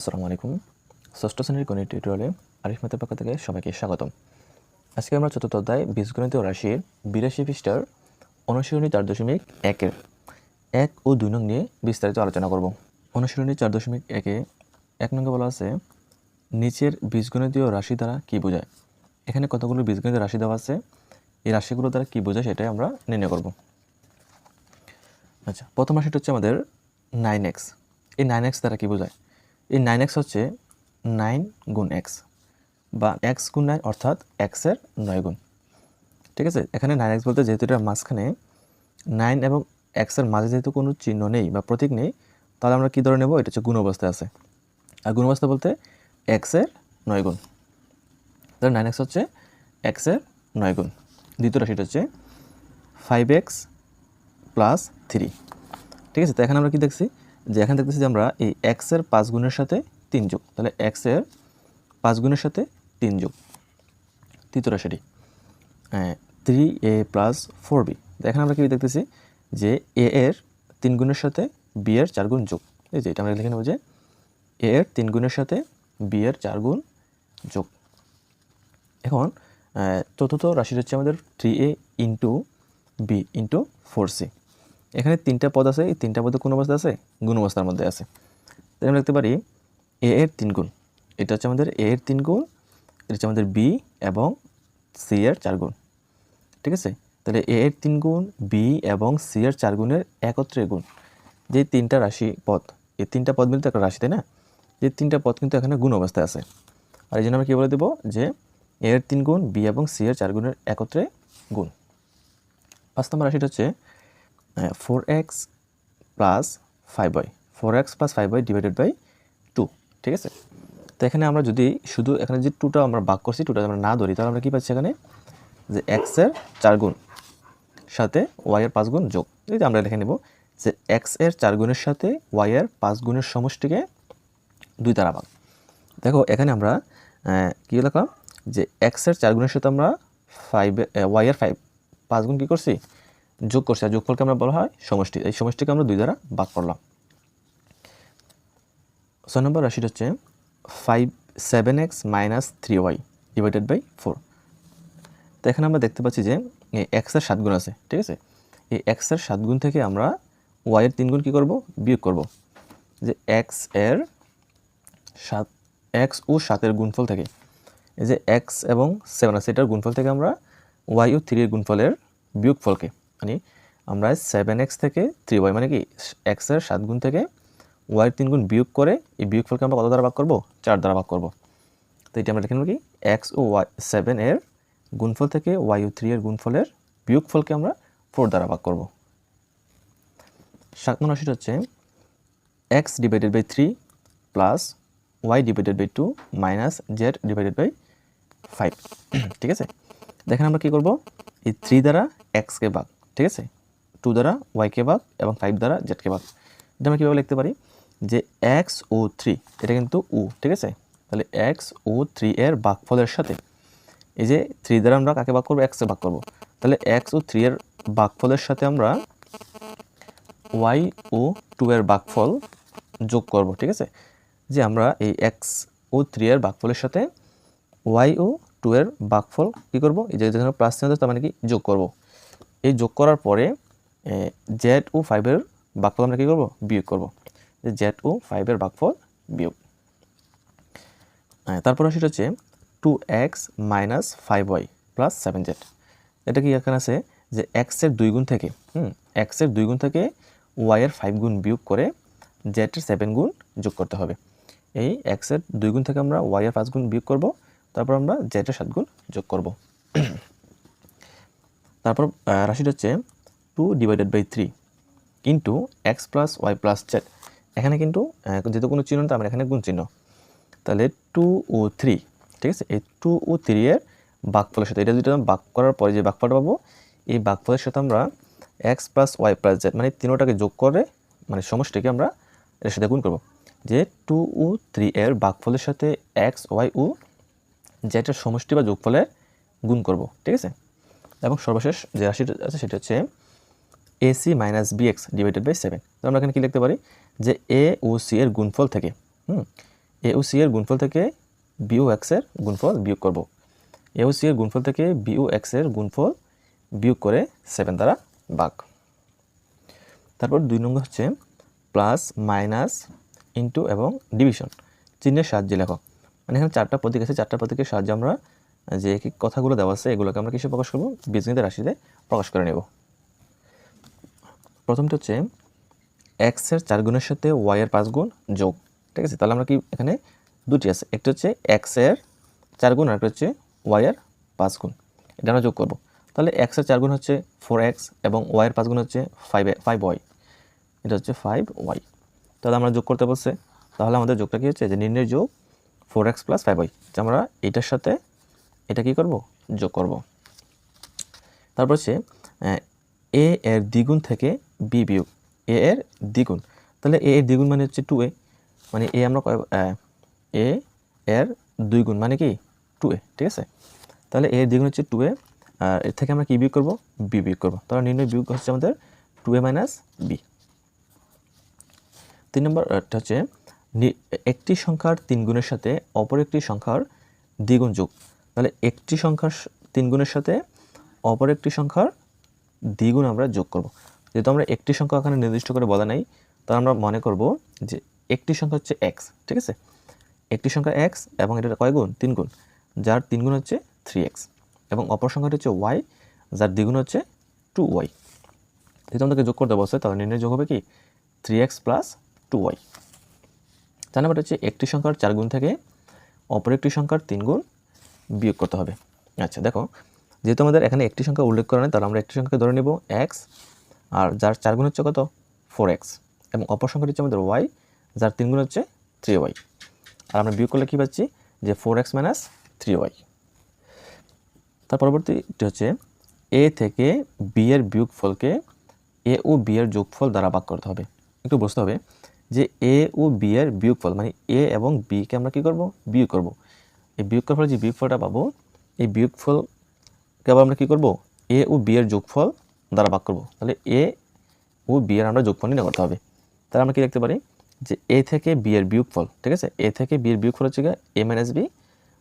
আসসালামু আলাইকুম। ষষ্ঠ শ্রেণির গণিত টিউটোরিয়ালে আরিফ মেথের পক্ষ থেকে সবাইকে স্বাগতম। আজকে আমরা চতুর্থ অধ্যায় বীজগণিত রাশির বিরাশি পৃষ্ঠার অনুশীলনী চার দশমিক একের এক ও দুই নং নিয়ে বিস্তারিত আলোচনা করব। অনুশীলনী চার দশমিক একে, এক নঙ্গে বলা আছে, নিচের বীজগণিতীয় রাশি দ্বারা কী বোঝায়? এখানে কতগুলো বীজগণিত রাশি দেওয়া আছে, এই রাশিগুলো দ্বারা কী বোঝায় সেটাই আমরা নির্ণয় করব। আচ্ছা প্রথম রাশিটা হচ্ছে আমাদের নাইন এক্স এই নাইন এক্স দ্বারা কী বোঝায়? এই নাইন এক্স হচ্ছে নাইন গুণ এক্স বা এক্স গুণ নাইন অর্থাৎ এক্সের নয় গুণ। ঠিক আছে? এখানে নাইন এক্স বলতে যেহেতু এটার মাঝখানে নাইন এবং এক্সের মাঝে যেহেতু কোনো চিহ্ন নেই বা প্রতীক নেই, তাহলে আমরা কী ধরে নেব? এটা হচ্ছে গুণ অবস্থায় আছে। আর গুণ অবস্থা বলতে এক্সের নয় গুণ। তাহলে নাইন এক্স হচ্ছে এক্সের নয় গুণ। দ্বিতীয় রাশিটা হচ্ছে ফাইভ এক্স প্লাস থ্রি ঠিক আছে? তো এখানে আমরা কি দেখছি? যে এখানে দেখতেছি যে আমরা এই এক্সের পাঁচ গুণের সাথে তিন যোগ, তাহলে এক্সের পাঁচ গুণের সাথে তিন যোগ। তৃতীয় রাশিটি three A plus four B এখানে আমরা কি দেখতেছি যে এ এর তিন গুণের সাথে বি এর চার গুণ যোগ। এই যে এটা আমরা লিখে নেব যে এ এর তিন গুণের সাথে বি এর চার গুণ যোগ। এখন চতুর্থ রাশিটা হচ্ছে আমাদের three A into B into four C এখানে তিনটা পদ আছে, এই তিনটা পদে কোন অবস্থা আছে? গুণ অবস্থার মধ্যে আছে। তাই আমরা লিখতে পারি এ এর তিন গুণ। এটা হচ্ছে আমাদের এ এর তিন গুণ, এটা হচ্ছে আমাদের বি এবং সি এর চার গুণ। ঠিক আছে? তাহলে এ এর তিন গুণ বি এবং সি এর চার গুণের একত্রে গুণ। যে তিনটা রাশি পদ, এই তিনটা পদ মিলে তো একটা রাশি, তাই না? যে তিনটা পদ কিন্তু এখানে গুণ অবস্থায় আছে। আর এই জন্য আমরা কী বলে দেবো? যে এ এর তিন গুণ বি এবং সি এর চার গুণের একত্রে গুণ। পাঁচ নম্বর রাশিটা হচ্ছে four x plus five y four x plus five y divided by two ঠিক আছে? তো এখানে আমরা যদি শুধু এখানে যে টুটা আমরা ভাগ করছি টুটা আমরা না ধরি, তাহলে আমরা কী পাচ্ছি এখানে? যে এক্সের চার গুণ, সাথে ওয়াইয়ের পাঁচ গুণ যোগ। এই যে আমরা লিখে নেব যে এক্সের চার গুণের সাথে ওয়াইয়ের পাঁচ গুণের সমষ্টিকে দুই দ্বারা ভাগ। দেখো, এখানে আমরা কী লিখলাম? যে এক্সের চার গুণের সাথে আমরা ফাইভ ওয়াইয়ের ফাইভ পাঁচ গুণ কী করছি? যোগ করছি আর যোগফলকে আমরা বলা হয় সমষ্টি। এই সমষ্টিকে আমরা দুই দ্বারা ভাগ করলাম। ছয় নম্বর রাশিটা হচ্ছে five seven x minus three y divided by four তো এখানে আমরা দেখতে পাচ্ছি যে এক্সের সাত গুণ আছে, ঠিক আছে? এই এক্সের সাত গুণ থেকে আমরা ওয়াইয়ের তিন গুণ কী করব? বিয়োগ করব। যে এক্সের সাত এক্স ও সাতের গুণফল থেকে, এই যে এক্স এবং সেভেন আছে, এটার গুণফল থেকে আমরা ওয়াই ও থ্রির গুণফলের বিয়োগফলকে মানে আমরা সেভেন এক্স থেকে থ্রি ওয়াই মানে কি এক্সের সাত গুণ থেকে ওয়াইয়ের তিন গুণ বিয়োগ করে এই বিয়োগ ফলকে আমরা কত দ্বারা ভাগ করব? চার দ্বারা ভাগ করব। তো এটা আমরা লিখে কি এক্স ও ওয়াই সেভেন এর গুণফল থেকে ওয়াই ও থ্রি এর গুণফলের বিয়োগ ফলকে আমরা ফোর দ্বারা ভাগ করব। সাত নম্বর রাশিটা হচ্ছে x divided by three plus y divided by two minus z divided by five ঠিক আছে? দেখেন আমরা কী করব? এই থ্রি দ্বারা এক্সকে ভাগ ঠিক আছে? টু দ্বারা ওয়াইকে ভাগ এবং ফাইভ দ্বারা জেডকে ভাগ এটা আমরা কীভাবে লিখতে পারি? যে এক্স ও থ্রি এটা কিন্তু উ ঠিক আছে? তাহলে এক্স ও থ্রি এর ভাগফলের সাথে, এই যে থ্রি দ্বারা আমরা কাকে ভাগ করব? এক্সে ভাগ করব। তাহলে এক্স ও থ্রি এর ভাগফলের সাথে আমরা ওয়াই ও টু এর ভাগফল যোগ করব, ঠিক আছে? যে আমরা এই এক্স ও থ্রি এর ভাগফলের সাথে ওয়াই ও টু এর ভাগফল কী করব? এই যে যেখানে প্লাস তার মানে কি? যোগ করব। এই যোগ করার পরে জেড ও ফাইভের ভাগফল আমরা কী করব? বিয়োগ করব। যে জেড ও ফাইভের ভাগফল বিয়োগ। হ্যাঁ, তারপরে সেটা হচ্ছে two x minus five y plus seven z এটা কি এখানে আছে? যে এক্সের দুই গুণ থেকে হুম এক্সের দুই গুণ থেকে ওয়াইয়ের ফাইভ গুণ বিয়োগ করে জেডের সেভেন গুণ যোগ করতে হবে। এই এক্সের দুই গুণ থেকে আমরা ওয়াইয়ের পাঁচ গুণ বিয়োগ করব তারপর আমরা জেডের সাত গুণ যোগ করব। তারপর রাশিটা হচ্ছে two divided by three into x plus y plus z এখানে কিন্তু যেহেতু কোনো চিহ্ন নেই, তার মানে এখানে গুণ চিহ্ন। তাহলে টু ও থ্রি ঠিক আছে? এই টু ও থ্রি এর বাঘফলের সাথে এটা যেটা বাঘ করার পরে যে বাঘফলটা পাবো এই বাঘফলের সাথে আমরা x plus y plus z মানে তিনোটাকে যোগ করে মানে সমষ্টিকে আমরা এর সাথে গুণ করব। যে টু ও থ্রি এর বাঘফলের সাথে এক্স ওয়াই ও জেডের সমষ্টি বা যোগফলের গুণ করব ঠিক আছে? এবং সর্বশেষ যে রাশিটা আছে সেটা হচ্ছে A C minus B X divided by seven তো আমরা এখানে কী লিখতে পারি? যে এ ও সি এর গুণফল থেকে, হুম এ ও সি এর গুণফল থেকে বি ও এক্সের গুণফল বিয়োগ করব। এ ও সি এর গুণফল থেকে বি ও এক্সের গুণফল বিয়োগ করে সেভেন দ্বারা ভাগ। তারপর দুই নম্বর হচ্ছে প্লাস মাইনাস ইন্টু এবং ডিভিশন চিহ্নের সাহায্যে লেখো। মানে এখানে চারটা প্রতীক আছে, চারটা প্রতীকের সাহায্যে আমরা যে কথাগুলো দেওয়া আছে, এগুলোকে আমরা কিসে প্রকাশ করব? বীজগণিতের রাশিতে প্রকাশ করে নেব। প্রথমটা হচ্ছে এক্সের চার গুণের সাথে ওয়াইয়ের পাঁচ গুণ যোগ। ঠিক আছে? তাহলে আমরা কি এখানে দুটি আছে। একটা হচ্ছে এক্সের চার গুণ আর একটা হচ্ছে ওয়াইয়ের পাঁচ গুণ। এটা আমরা যোগ করব। তাহলে এক্সের চার গুণ হচ্ছে ফোর এক্স এবং ওয়াইয়ের পাঁচ গুণ হচ্ছে ফাইভ ফাইভ ওয়াই এটা হচ্ছে ফাইভ ওয়াই তাহলে আমরা যোগ করতে বলছে, তাহলে আমাদের যোগটা কী হচ্ছে? যে নির্ণয় যোগ four x plus five y আমরা এটার সাথে এটা কি করব? যোগ করব। তারপর হচ্ছে, এ এর দ্বিগুণ থেকে বি বিয়োগ, এ এর দ্বিগুণ। তাহলে এ এর দ্বিগুণ মানে হচ্ছে টু এ। মানে এ আমরা এ এর দুই গুণ মানে কি? টু এ, ঠিক আছে? তাহলে এর দ্বিগুণ হচ্ছে টু এ, আর এর থেকে আমরা কি বিয়োগ করব? বি বিয়োগ করব। তাহলে নির্ণয় বিয়োগ হচ্ছে আমাদের টু এ মাইনাস বি। তিন নম্বরটা হচ্ছে একটি সংখ্যার তিন গুণের সাথে অপর একটি সংখ্যার দ্বিগুণ যোগ। তাহলে একটি সংখ্যার তিন গুণের সাথে অপর একটি সংখ্যার দ্বিগুণ আমরা যোগ করব। যেহেতু আমরা একটি সংখ্যা এখানে নির্দিষ্ট করে বলা নাই, তাহলে আমরা মনে করব যে একটি সংখ্যা হচ্ছে এক্স ঠিক আছে? একটি সংখ্যা এক্স এবং এটা কয় গুণ? তিন গুণ। যার তিন গুণ হচ্ছে থ্রি এক্স এবং অপর সংখ্যাটি হচ্ছে ওয়াই যার দ্বিগুণ হচ্ছে টু ওয়াই যেহেতু আমাদেরকে যোগ করতে বসে তাহলে নির্ণয় যোগ হবে কি? Three x plus two y তার নাম্বারটা হচ্ছে একটি সংখ্যার চার গুণ থেকে অপর একটি সংখ্যার তিন গুণ বিয়োগ করতে হবে। আচ্ছা দেখো, যেহেতু আমাদের এখানে একটি সংখ্যা উল্লেখ করা নেই, তাহলে আমরা একটি সংখ্যাকে ধরে নেব এক্স আর যার চার গুণ হচ্ছে কত? ফোর এক্স এবং অপর সংখ্যাটি হচ্ছে আমাদের ওয়াই যার তিন গুণ হচ্ছে থ্রি ওয়াই আর আমরা বিয়োগ করলে কী পাচ্ছি? যে four x minus three y তার পরবর্তীটি হচ্ছে এ থেকে বি এর বিয়োগফলকে এ ও বি এর যোগফল দ্বারা ভাগ করতে হবে। একটু বুঝতে হবে যে এ ও বি এর বিয়োগফল মানে এ এবং বিকে আমরা কী করব? বিয়োগ করব। এই বিয়োগ করার ফলে যে বিয়োগফলটা পাবো, এই বিয়োগফলকে আবার আমরা কী করব? এ ও বি এর যোগফল দ্বারা ভাগ করব। তাহলে এ ও বি এর আমরা যোগফল নির্ণয় করতে হবে। তাহলে আমরা কী দেখতে পারি? যে এ থেকে বি এর বিয়োগফল, ঠিক আছে? এ থেকে বি এর বিয়োগফল হচ্ছে এ মাইনাস বি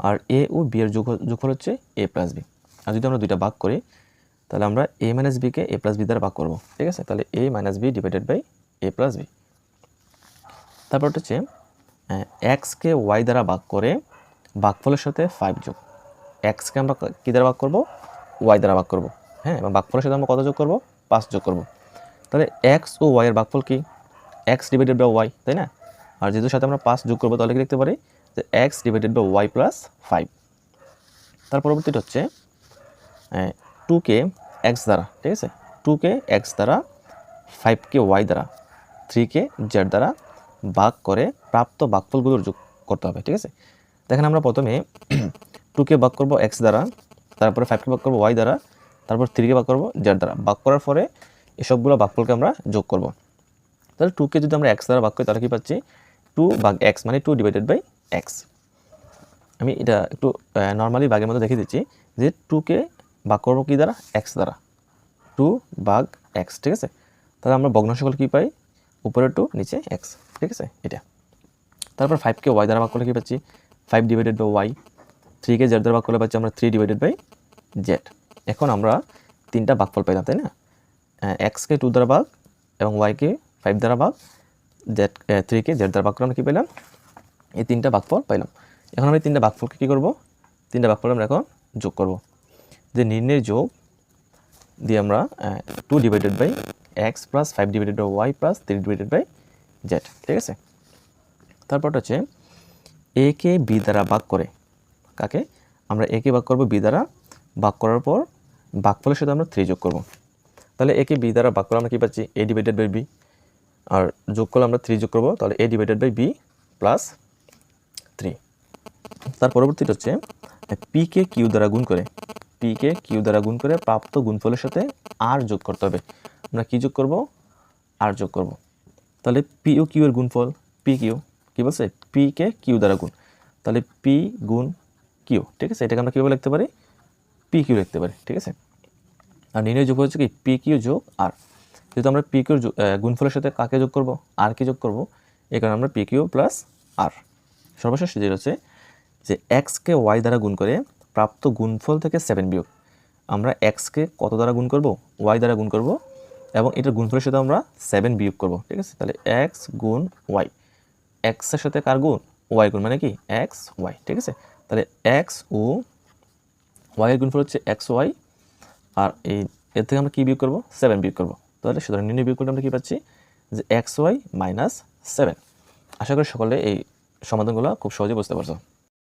আর এ ও বি এর যোগ, যোগফল হচ্ছে এ প্লাস বি আর যদি আমরা দুইটা ভাগ করি, তাহলে আমরা এ মাইনাস বিকে এ প্লাস বি দ্বারা ভাগ করব, ঠিক আছে? তাহলে A minus B divided by A plus B তারপর হচ্ছে এক্সকে ওয়াই দ্বারা ভাগ করে ভাগফলের সাথে ফাইভ যোগ। এক্সকে আমরা কী দ্বারা ভাগ করব? ওয়াই দ্বারা ভাগ করব। হ্যাঁ এবং ভাগফলের সাথে আমরা কত যোগ করব? পাঁচ যোগ করব। তাহলে এক্স ও ওয়াইয়ের ভাগফল কি? এক্স ডিভাইডেড বাই ওয়াই তাই না? আর যেহেতু সাথে আমরা পাঁচ যোগ করব, তাহলে কি দেখতে পারি? যে x divided by y plus five তার পরবর্তীটা হচ্ছে টু কে এক্স দ্বারা, ঠিক আছে? টু কে এক্স দ্বারা ফাইভ কে ওয়াই দ্বারা থ্রি কে জেড দ্বারা ভাগ করে প্রাপ্ত ভাগফলগুলোর যোগ করতে হবে, ঠিক আছে? দেখেন আমরা প্রথমে টু কে ভাগ করব এক্স দ্বারা, তারপরে ফাইভকে বাক করব ওয়াই দ্বারা, তারপর থ্রিকে বাক করব জেড দ্বারা। বাক করার পরে এসবগুলো ভাগফলকে আমরা যোগ করব। তাহলে টুকে যদি আমরা এক্স দ্বারা ভাগ করি, তাহলে কী পাচ্ছি? টু ভাগ এক্স মানে টু ডিভাইডেড বাই এক্স আমি এটা একটু নর্মালি বাগের মধ্যে দেখিয়ে দিচ্ছি যে টুকে বাক করব কী দ্বারা? এক্স দ্বারা। টু ভাগ এক্স ঠিক আছে? তাহলে আমরা ভগ্নাংশগুলো কী পাই? উপরে টু নিচে এক্স ঠিক আছে? এটা। তারপর ফাইভকে ওয়াই দ্বারা ভাগ করলে কী পাচ্ছি? ফাইভ ডিভাইডেড বাই ওয়াই থ্রিকে জেড দ্বারা ভাগ করলে পাচ্ছি আমরা থ্রি ডিভাইডেড বাই জেড এখন আমরা তিনটা ভাগফল পাইলাম, তাই না? এক্সকে টু দ্বারা ভাগ এবং ওয়াইকে ফাইভ দ্বারা ভাগ জেড থ্রিকে জেড দ্বারা ভাগ করে আমরা কী পেলাম এই তিনটা ভাগফল পাইলাম। এখন এই তিনটা ভাগফলকে কী করব? তিনটা ভাগফল আমরা এখন যোগ করব। যে নির্ণয়ের যোগ দিয়ে আমরা two divided by x plus five divided by y plus three divided by z ঠিক আছে? তারপরটা হচ্ছে এ কে বি দ্বারা ভাগ করে। কাকে? আমরা এ কে ভাগ করব বি দ্বারা ভাগ করার পর ভাগফলের সাথে আমরা থ্রি যোগ করব। তাহলে এ কে বি দ্বারা ভাগ করলে আমরা কী পাচ্ছি? এ ডিভাইডেড বাই বি আর যোগ করলে আমরা থ্রি যোগ করব, তাহলে A divided by B plus three তার পরবর্তীটা হচ্ছে পি কে কিউ দ্বারা গুণ করে। পি কে কিউ দ্বারা গুণ করে প্রাপ্ত গুণফলের সাথে আর যোগ করতে হবে। আমরা কি যোগ করব? আর যোগ করব। তাহলে পি ও কিউ এর গুণফল। পি কিউ কী বলছে? পি কে কিউ দ্বারা গুণ। তাহলে পি গুণ কিউ ঠিক আছে? এটাকে আমরা কীভাবে লিখতে পারি? পি কিউ লিখতে পারি, ঠিক আছে? আর নির্ণয় যোগ হচ্ছে কি? পি কিউ যোগ আর যেহেতু আমরা পি কিউর গুণফলের সাথে কাকে যোগ করব? আর কি যোগ করব। এই কারণে আমরা পি কিউ প্লাস আর সর্বশেষ যেটা হচ্ছে যে এক্সকে ওয়াই দ্বারা গুণ করে প্রাপ্ত গুণফল থেকে সেভেন বিয়োগ। আমরা এক্সকে কত দ্বারা গুণ করব? ওয়াই দ্বারা গুণ করব। এবং এটার গুণফলের সাথে আমরা সেভেন বিয়োগ করব, ঠিক আছে? তাহলে এক্স গুণ ওয়াই এক্সের সাথে কার গুণ? ওয়াই গুণ মানে কি? এক্স ওয়াই ঠিক আছে? তাহলে এক্স ও ওয়াই এর গুণফল হচ্ছে এক্স ওয়াই আর এই, এর থেকে আমরা কী বিয়োগ করব? সেভেন বিয়োগ করব। তাহলে সুতরাং নির্ণয় বিয়োগ করলে আমরা কী পাচ্ছি? যে এক্স ওয়াই মাইনাস সেভেন আশা করি সকলে এই সমাধানগুলো খুব সহজে বুঝতে পারছ।